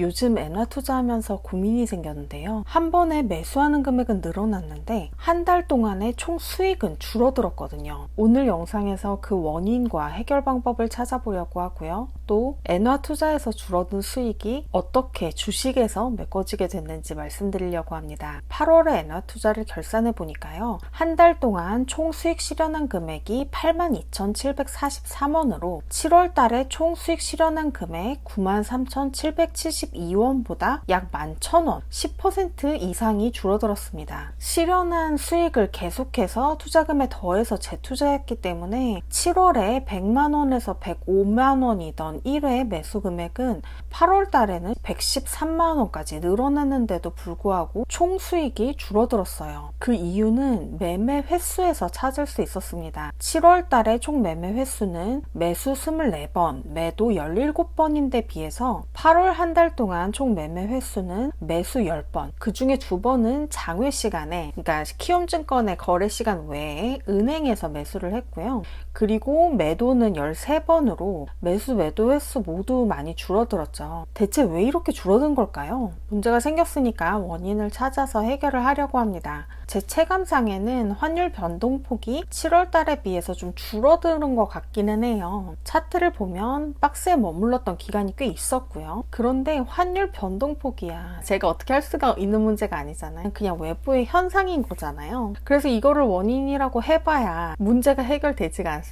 요즘 엔화 투자하면서 고민이 생겼는데요. 한 번에 매수하는 금액은 늘어났는데 한 달 동안의 총 수익은 줄어들었거든요. 오늘 영상에서 그 원인과 해결 방법을 찾아보려고 하고요. 또 엔화 투자에서 줄어든 수익이 어떻게 주식에서 메꿔지게 됐는지 말씀드리려고 합니다. 8월에 엔화 투자를 결산해 보니까요. 한 달 동안 총 수익 실현한 금액이 82,743원으로 7월 달에 총 수익 실현한 금액 93,772원보다 약 11,000원, 10% 이상이 줄어들었습니다. 실현한 수익을 계속해서 투자금에 더해서 재투자했기 때문에 7월에 100만원에서 105만원이던 1회 매수 금액은 8월 달에는 113만원까지 늘어났는데도 불구하고 총 수익이 줄어들었어요. 그 이유는 매매 횟수에서 찾을 수 있었습니다. 7월 달에 총 매매 횟수는 매수 24번, 매도 17번인데 비해서 8월 한 달 동안 총 매매 횟수는 매수 10번, 그 중에 두 번은 장외 시간에, 그러니까 키움증권의 거래 시간 외에 은행에서 매수를 했고요. 그리고 매도는 13번으로 매수 매도 횟수 모두 많이 줄어들었죠. 대체 왜 이렇게 줄어든 걸까요? 문제가 생겼으니까 원인을 찾아서 해결을 하려고 합니다. 제 체감상에는 환율 변동폭이 7월 달에 비해서 좀 줄어드는 것 같기는 해요. 차트를 보면 박스에 머물렀던 기간이 꽤 있었고요. 그런데 환율 변동폭이야. 제가 어떻게 할 수가 있는 문제가 아니잖아요. 그냥 외부의 현상인 거잖아요. 그래서 이거를 원인이라고 해봐야 문제가 해결되지가 않습니다.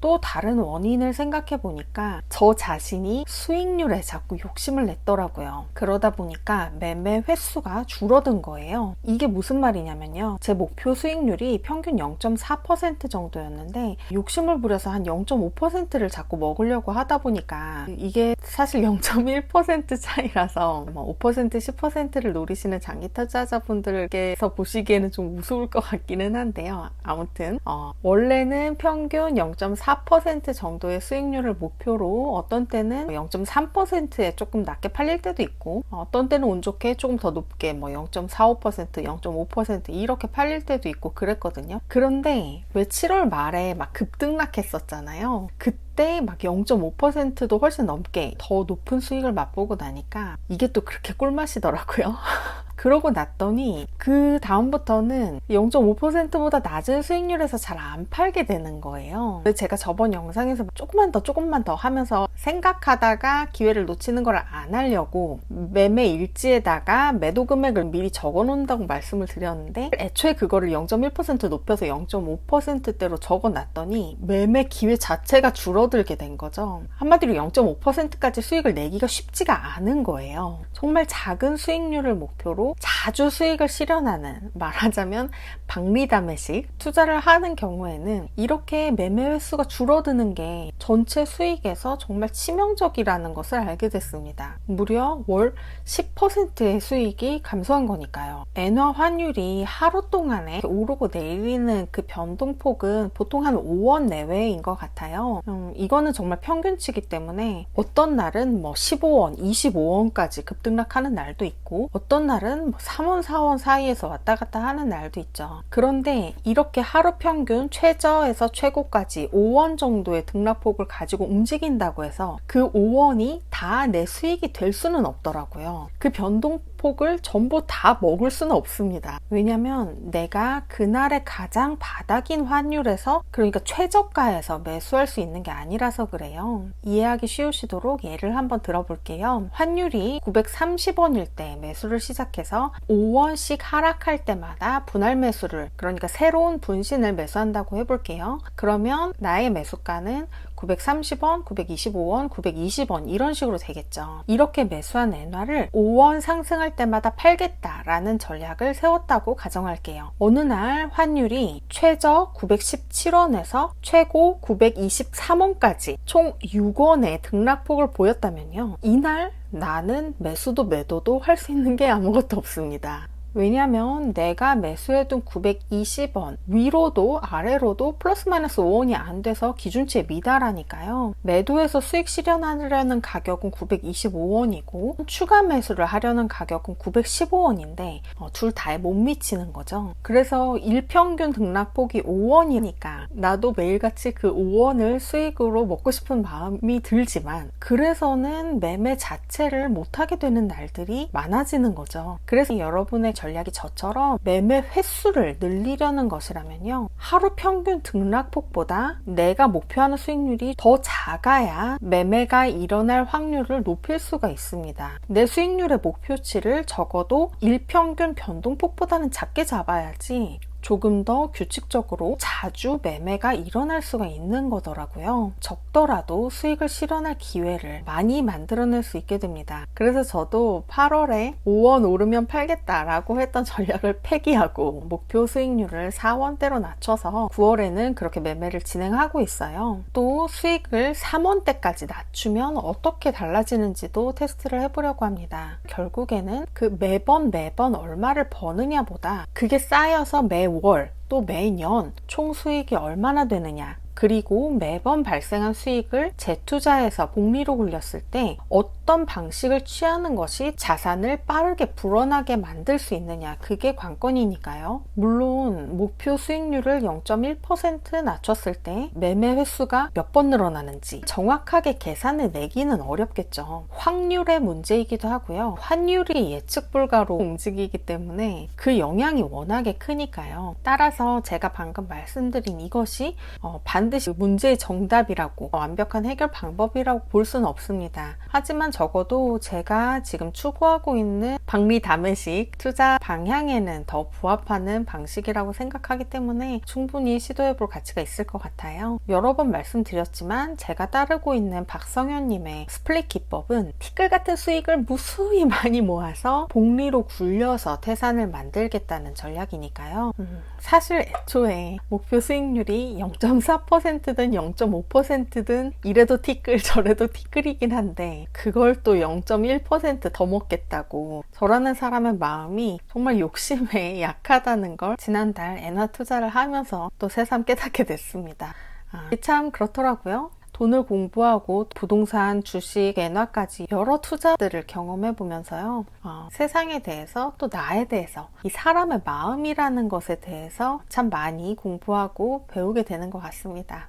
또 다른 원인을 생각해 보니까 저 자신이 수익률에 자꾸 욕심을 냈더라고요. 그러다 보니까 매매 횟수가 줄어든 거예요. 이게 무슨 말이냐면요. 제 목표 수익률이 평균 0.4% 정도였는데 욕심을 부려서 한 0.5%를 자꾸 먹으려고 하다 보니까 이게 사실 0.1% 차이라서 뭐5% 10%를 노리시는 장기 투자자분들께서 보시기에는 좀 우스울 것 같기는 한데요. 아무튼 어, 원래는 평균 0.4% 정도의 수익률을 목표로 어떤 때는 0.3%에 조금 낮게 팔릴 때도 있고 어떤 때는 운 좋게 조금 더 높게 뭐 0.45%, 0.5% 이렇게 팔릴 때도 있고 그랬거든요. 그런데 왜 7월 말에 막 급등락했었잖아요. 그때 막 0.5%도 훨씬 넘게 더 높은 수익을 맛보고 나니까 이게 또 그렇게 꿀맛이더라고요. 그러고 났더니 그 다음부터는 0.5%보다 낮은 수익률에서 잘 안 팔게 되는 거예요. 제가 저번 영상에서 조금만 더 조금만 더 하면서 생각하다가 기회를 놓치는 걸 안 하려고 매매 일지에다가 매도 금액을 미리 적어 놓는다고 말씀을 드렸는데 애초에 그거를 0.1% 높여서 0.5%대로 적어 놨더니 매매 기회 자체가 줄어들게 된 거죠. 한마디로 0.5%까지 수익을 내기가 쉽지가 않은 거예요. 정말 작은 수익률을 목표로 자주 수익을 실현하는 말하자면 박리담회식 투자를 하는 경우에는 이렇게 매매 횟수가 줄어드는 게 전체 수익에서 정말 치명적이라는 것을 알게 됐습니다. 무려 월 10%의 수익이 감소한 거니까요. 엔화 환율이 하루 동안에 오르고 내리는 그 변동폭은 보통 한 5원 내외인 것 같아요. 음, 이거는 정말 평균치기 때문에 어떤 날은 뭐 15원, 25원까지 급등락하는 날도 있고 어떤 날은 뭐 3원, 4원 사이에서 왔다 갔다 하는 날도 있죠. 그런데 이렇게 하루 평균 최저에서 최고까지 5원 정도의 등락폭을 가지고 움직인다고 해서 그 5원이 다 내 수익이 될 수는 없더라고요. 그 변동 폭을 전부 다 먹을 수는 없습니다. 왜냐면 내가 그날의 가장 바닥인 환율에서 그러니까 최저가에서 매수할 수 있는 게 아니라서 그래요. 이해하기 쉬우시도록 예를 한번 들어볼게요. 환율이 930원일 때 매수를 시작해서 5원씩 하락할 때마다 분할 매수를 그러니까 새로운 분신을 매수한다고 해볼게요. 그러면 나의 매수가는 930원, 925원, 920원 이런 식으로 되겠죠. 이렇게 매수한 엔화를 5원 상승할 때마다 팔겠다라는 전략을 세웠다고 가정할게요. 어느 날 환율이 최저 917원에서 최고 923원까지 총 6원의 등락폭을 보였다면요. 이날 나는 매수도 매도도 할 수 있는 게 아무것도 없습니다. 왜냐면 내가 매수해둔 920원 위로도 아래로도 플러스 마이너스 5원이 안 돼서 기준치에 미달하니까요. 매도해서 수익 실현하려는 가격은 925원이고 추가 매수를 하려는 가격은 915원인데 어, 둘 다에 못 미치는 거죠. 그래서 일평균 등락폭이 5원이니까 나도 매일같이 그 5원을 수익으로 먹고 싶은 마음이 들지만 그래서는 매매 자체를 못하게 되는 날들이 많아지는 거죠. 그래서 여러분의 전략이 저처럼 매매 횟수를 늘리려는 것이라면요. 하루 평균 등락폭보다 내가 목표하는 수익률이 더 작아야 매매가 일어날 확률을 높일 수가 있습니다. 내 수익률의 목표치를 적어도 일평균 변동폭보다는 작게 잡아야지 조금 더 규칙적으로 자주 매매가 일어날 수가 있는 거더라고요. 적더라도 수익을 실현할 기회를 많이 만들어낼 수 있게 됩니다. 그래서 저도 8월에 5원 오르면 팔겠다라고 했던 전략을 폐기하고 목표 수익률을 4원대로 낮춰서 9월에는 그렇게 매매를 진행하고 있어요. 또 수익을 3원대까지 낮추면 어떻게 달라지는지도 테스트를 해보려고 합니다. 결국에는 그 매번 매번 얼마를 버느냐보다 그게 쌓여서 매 매월 또 매년 총 수익이 얼마나 되느냐 그리고 매번 발생한 수익을 재투자해서 복리로 굴렸을 때 어떤 방식을 취하는 것이 자산을 빠르게 불어나게 만들 수 있느냐 그게 관건이니까요. 물론 목표 수익률을 0.1% 낮췄을 때 매매 횟수가 몇 번 늘어나는지 정확하게 계산을 내기는 어렵겠죠. 확률의 문제이기도 하고요. 환율이 예측 불가로 움직이기 때문에 그 영향이 워낙에 크니까요. 따라서 제가 방금 말씀드린 이것이 어, 반드시 문제의 정답이라고 완벽한 해결 방법이라고 볼 수는 없습니다. 하지만 적어도 제가 지금 추구하고 있는 박리 담회식 투자 방향에는 더 부합하는 방식이라고 생각하기 때문에 충분히 시도해 볼 가치가 있을 것 같아요. 여러 번 말씀드렸지만 제가 따르고 있는 박성현님의 스플릿 기법은 티끌 같은 수익을 무수히 많이 모아서 복리로 굴려서 태산을 만들겠다는 전략이니까요. 음, 사실 애초에 목표 수익률이 0.4%든 0.5%든 이래도 티끌 저래도 티끌이긴 한데 그걸 또 0.1%더 먹겠다고 저라는 사람의 마음이 정말 욕심에 약하다는 걸 지난달 엔화 투자를 하면서 또 새삼 깨닫게 됐습니다. 아, 참 그렇더라고요. 돈을 공부하고 부동산, 주식, 엔화까지 여러 투자들을 경험해 보면서요. 어, 세상에 대해서 또 나에 대해서 이 사람의 마음이라는 것에 대해서 참 많이 공부하고 배우게 되는 것 같습니다.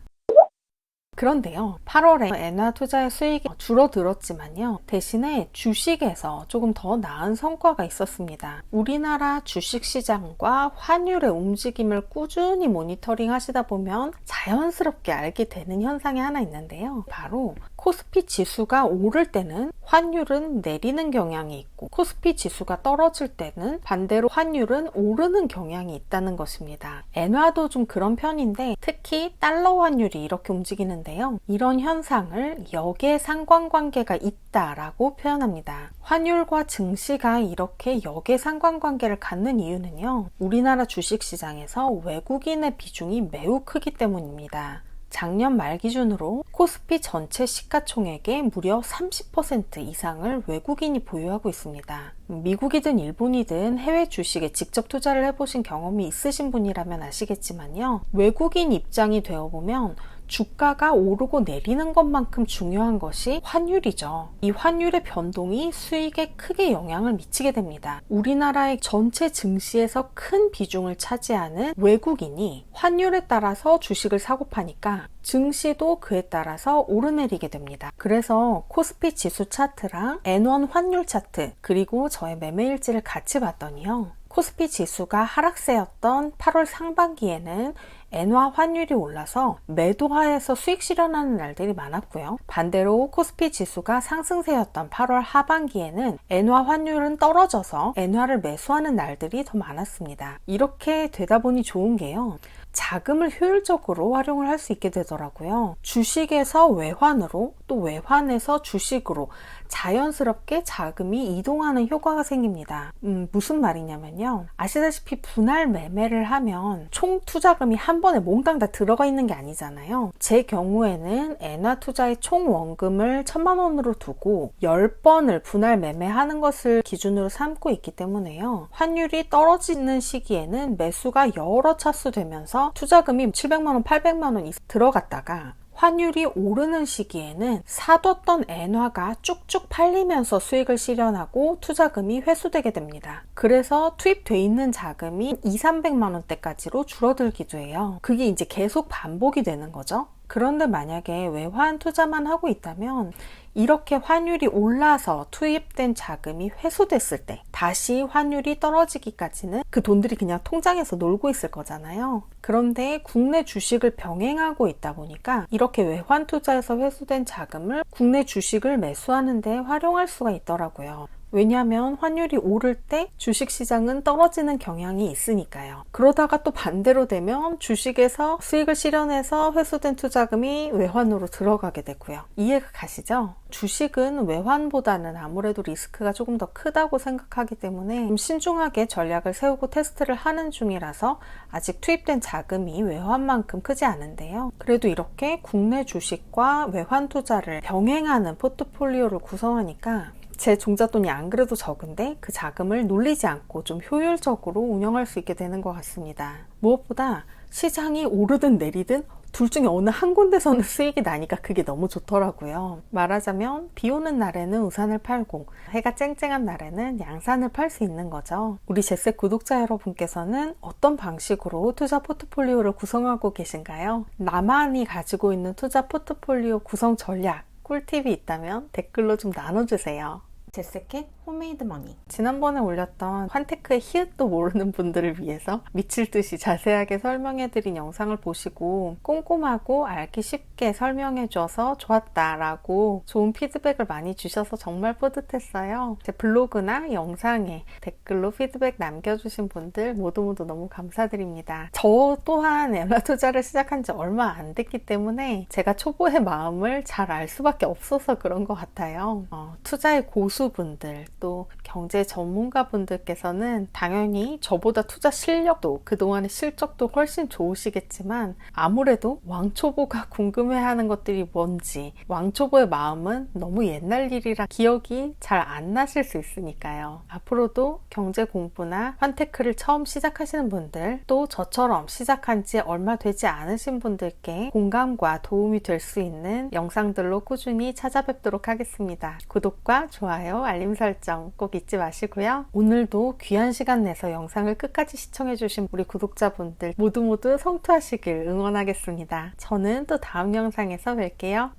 그런데요, 8월에 엔화 투자의 수익이 줄어들었지만요, 대신에 주식에서 조금 더 나은 성과가 있었습니다. 우리나라 주식 시장과 환율의 움직임을 꾸준히 모니터링 하시다 보면 자연스럽게 알게 되는 현상이 하나 있는데요. 바로 코스피 지수가 오를 때는 환율은 내리는 경향이 있고 코스피 지수가 떨어질 때는 반대로 환율은 오르는 경향이 있다는 것입니다. 엔화도 좀 그런 편인데 특히 달러 환율이 이렇게 움직이는 데요. 이런 현상을 역의 상관관계가 있다라고 표현합니다. 환율과 증시가 이렇게 역의 상관관계를 갖는 이유는요. 우리나라 주식시장에서 외국인의 비중이 매우 크기 때문입니다. 작년 말 기준으로 코스피 전체 시가총액의 무려 30% 이상을 외국인이 보유하고 있습니다. 미국이든 일본이든 해외 주식에 직접 투자를 해보신 경험이 있으신 분이라면 아시겠지만요. 외국인 입장이 되어보면 주가가 오르고 내리는 것만큼 중요한 것이 환율이죠. 이 환율의 변동이 수익에 크게 영향을 미치게 됩니다. 우리나라의 전체 증시에서 큰 비중을 차지하는 외국인이 환율에 따라서 주식을 사고 파니까 증시도 그에 따라서 오르내리게 됩니다. 그래서 코스피 지수 차트랑 N1 환율 차트 그리고 저의 매매 일지를 같이 봤더니요. 코스피 지수가 하락세였던 8월 상반기에는 엔화 환율이 올라서 매도하에서 수익 실현하는 날들이 많았고요. 반대로 코스피 지수가 상승세였던 8월 하반기에는 엔화 환율은 떨어져서 엔화를 매수하는 날들이 더 많았습니다. 이렇게 되다 보니 좋은 게요. 자금을 효율적으로 활용을 할 수 있게 되더라고요. 주식에서 외환으로 또 외환에서 주식으로 자연스럽게 자금이 이동하는 효과가 생깁니다. 음, 무슨 말이냐면요. 아시다시피 분할 매매를 하면 총 투자금이 한한 번에 몽땅 다 들어가 있는 게 아니잖아요. 제 경우에는 엔화 투자의 총 원금을 천만 원으로 두고 10번을 분할 매매하는 것을 기준으로 삼고 있기 때문에요. 환율이 떨어지는 시기에는 매수가 여러 차수 되면서 투자금이 700만 원, 800만 원 들어갔다가 환율이 오르는 시기에는 사뒀던 엔화가 쭉쭉 팔리면서 수익을 실현하고 투자금이 회수되게 됩니다. 그래서 투입돼 있는 자금이 2, 300만 원대까지로 줄어들기도 해요. 그게 이제 계속 반복이 되는 거죠. 그런데 만약에 외환 투자만 하고 있다면 이렇게 환율이 올라서 투입된 자금이 회수됐을 때 다시 환율이 떨어지기까지는 그 돈들이 그냥 통장에서 놀고 있을 거잖아요. 그런데 국내 주식을 병행하고 있다 보니까 이렇게 외환 투자에서 회수된 자금을 국내 주식을 매수하는데 활용할 수가 있더라고요. 왜냐하면 환율이 오를 때 주식시장은 떨어지는 경향이 있으니까요. 그러다가 또 반대로 되면 주식에서 수익을 실현해서 회수된 투자금이 외환으로 들어가게 되고요. 이해가 가시죠? 주식은 외환보다는 아무래도 리스크가 조금 더 크다고 생각하기 때문에 좀 신중하게 전략을 세우고 테스트를 하는 중이라서 아직 투입된 자금이 외환만큼 크지 않은데요. 그래도 이렇게 국내 주식과 외환 투자를 병행하는 포트폴리오를 구성하니까 제 종잣돈이 안 그래도 적은데 그 자금을 놀리지 않고 좀 효율적으로 운영할 수 있게 되는 것 같습니다. 무엇보다 시장이 오르든 내리든 둘 중에 어느 한 군데서는 수익이 나니까 그게 너무 좋더라고요. 말하자면 비 오는 날에는 우산을 팔고 해가 쨍쨍한 날에는 양산을 팔 수 있는 거죠. 우리 제세 구독자 여러분께서는 어떤 방식으로 투자 포트폴리오를 구성하고 계신가요? 나만이 가지고 있는 투자 포트폴리오 구성 전략 꿀팁이 있다면 댓글로 좀 나눠주세요. 제세캣 홈메이드 머니 지난번에 올렸던 환테크의 히읗도 모르는 분들을 위해서 미칠 듯이 자세하게 설명해드린 영상을 보시고 꼼꼼하고 알기 쉽게 설명해줘서 좋았다라고 좋은 피드백을 많이 주셔서 정말 뿌듯했어요. 제 블로그나 영상에 댓글로 피드백 남겨주신 분들 모두 모두 너무 감사드립니다. 저 또한 엔화 투자를 시작한 지 얼마 안 됐기 때문에 제가 초보의 마음을 잘 알 수밖에 없어서 그런 것 같아요. 어, 투자의 고수분들 또 경제 전문가분들께서는 당연히 저보다 투자 실력도 그동안의 실적도 훨씬 좋으시겠지만 아무래도 왕초보가 궁금해하는 것들이 뭔지 왕초보의 마음은 너무 옛날 일이라 기억이 잘 안 나실 수 있으니까요. 앞으로도 경제 공부나 환테크를 처음 시작하시는 분들 또 저처럼 시작한 지 얼마 되지 않으신 분들께 공감과 도움이 될 수 있는 영상들로 꾸준히 찾아뵙도록 하겠습니다. 구독과 좋아요, 알림 설정 꼭 잊지 마시고요. 오늘도 귀한 시간 내서 영상을 끝까지 시청해주신 우리 구독자분들 모두 모두 성투하시길 응원하겠습니다. 저는 또 다음 영상에서 뵐게요.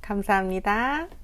감사합니다.